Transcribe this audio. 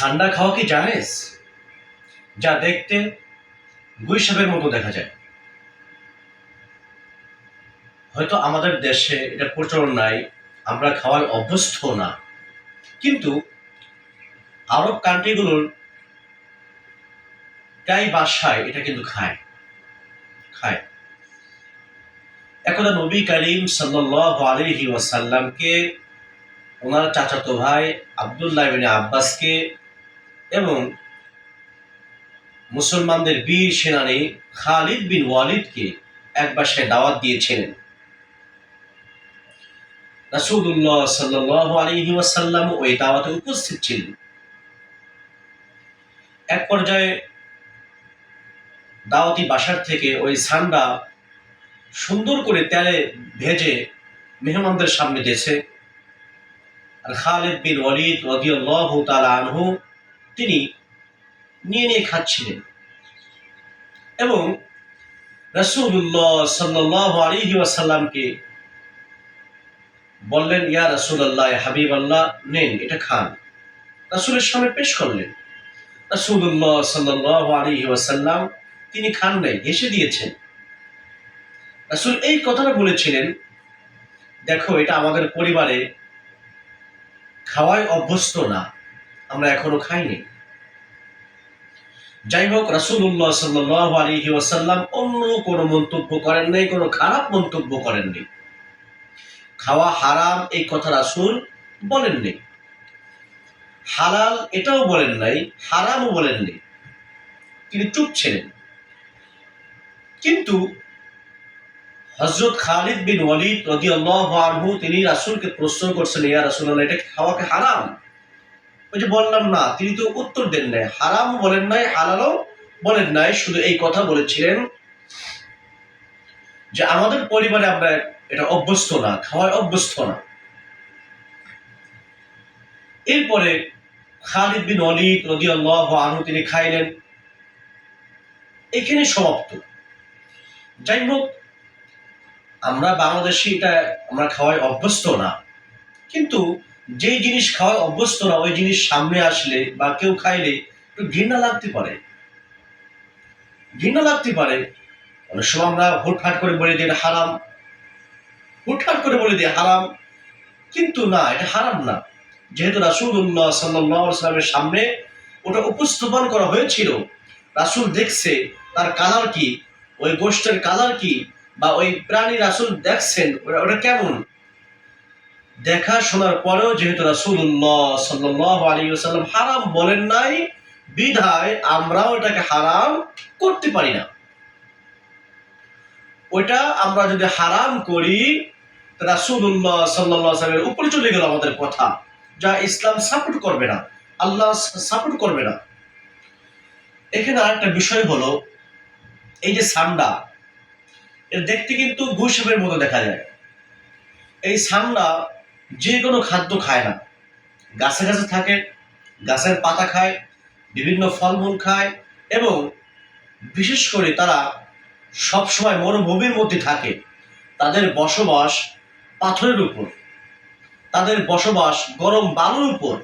সান্ডা খাওয়া কি জানেস যা দেখতে গুইসাপের মতো দেখা যায়। হয়তো আমাদের দেশে এটা প্রচলন নাই, আমরা খাওয়ার অভ্যস্ত না। কিন্তু আরব কান্ট্রিগুলোর প্রায় বাসায় এটা কিন্তু খায়। খায়। একদা নবী করিম সাল্লাহ আলহি ওয়াসাল্লামকে, ওনার চাচাতো ভাই আবদুল্লাহ আব্বাসকে এবং মুসলমানদের বীর সেনানী খালিদ বিন ওয়ালিদকে এক বাসায় দাওয়াত দিয়েছিলেন। রাসূলুল্লাহ সাল্লাল্লাহু আলাইহি ওয়াসাল্লাম ওই দাওয়াতে উপস্থিত ছিলেন। এক পর্যায়ে দাওয়াতি বাসার থেকে ওই সান্ডা সুন্দর করে তেলে ভেজে মেহমানদের সামনে দিয়েছে। আর খালেদ বিন ওয়ালিদ রাদিয়াল্লাহু তাআলা আনহু তিনি নিয়ে নিয়ে খাচ্ছিলেন। এবং রাসূলুল্লাহ সাল্লাল্লাহু আলাইহি ওয়াসাল্লামকে বললেন, ইয়া রাসূলুল্লাহ হাবিব আল্লাহ, নেন, এটা খান। রাসূলের সামনে পেশ করলেন। রাসূলুল্লাহ সাল্লাল্লাহু আলাইহি ওয়াসাল্লাম তিনি খান নাই, হেসে দিয়েছেন। রাসূল এই কথাটা বলেছিলেন, দেখো, এটা আমাদের পরিবারে খাওয়ায় অভ্যস্ত না। আমরা এখনও খাইনি। যাই হোক রাসূলুল্লাহ সাল্লাল্লাহু আলাইহি ওয়াসাল্লাম অন্য কোনো মন্তব্য করেন নাই, কোনো খারাপ মন্তব্য করেননি খাওয়া হারাম, এই কথা রাসূল বলেননি হালাল এটাও বলেন নাই, হারামও বলেননি তিনি চুপ ছিলেন। কিন্তু হজরত খালিদ বিন ওয়ালিদ রাদিয়াল্লাহু আনহু, তিনি রাসূলকে প্রশ্ন করছেন, ইয়া রাসূলুল্লাহ, এটা খাওয়াকে হারাম? ওই যে বললাম না, তিনি তো উত্তর দেন নাই। হারাম বলেন নাই, হালালও বলেন নাই, শুধু এই কথা বলেছিলেন যে আমাদের পরিবারে আমরা এটা অভ্যস্ত না, খাওয়ায় অভ্যস্ত না। এরপরে খালিদ বিন অলিদ রাদিয়াল্লাহু আনহু তিনি খাইলেন। এখানে সমাপ্ত। যাই হোক, আমরা বাংলাদেশি এটা আমরা খাওয়ায় অভ্যস্ত না। কিন্তু যেই জিনিস খাওয়ায় অভ্যস্ত না, ওই জিনিস সামনে আসলে বা কেউ খাইলে একটু ঘৃণা লাগতে পারে। ঘৃণা লাগতে পারে। অনেক সময় আমরা হুটহাট করে বলে দিই এটা হারাম। হুটহাট করে বলে দিই হারাম, কিন্তু না, এটা হারাম না। যেহেতু রাসুল্লাহ সাল্লামের সামনে ওটা উপস্থাপন করা হয়েছিল, রাসুল দেখছে, তার কালার কি? ওই গোষ্ঠের কালার কি? বা ওই প্রাণী রাসুল দেখছেন ওটা কেমন? দেখা শোনার পরেও যেহেতু রাসুল্লাহ সাল্লাহ আলী সাল্লাম হারাম বলেন নাই, বিধায় আমরাও এটাকে হারাম করতে পারি না। ওইটা আমরা যদি হারাম করি রাসুল্লাহ সাল্লাহ সাল্লামের উপরে চলে গেল আমাদের কথা, যা ইসলাম সাপোর্ট করবে না, আল্লাহ সাপোর্ট করবে না। এখানে আরেকটা বিষয় হলো, এই যে সান্ডা এর দেখতে কিন্তু গুসাপের মতো দেখা যায়। এই সান্ডা যে কোনো খাদ্য খায় না। গাছে গাছে থাকে, গাছের পাতা খায়, বিভিন্ন ফলমূল খায় এবং বিশেষ করে তারা সবসময় মরুভূমির মধ্যে থাকে। তাদের বসবাস পাথরের উপর। তাদের বসবাস গরম বালুর উপর।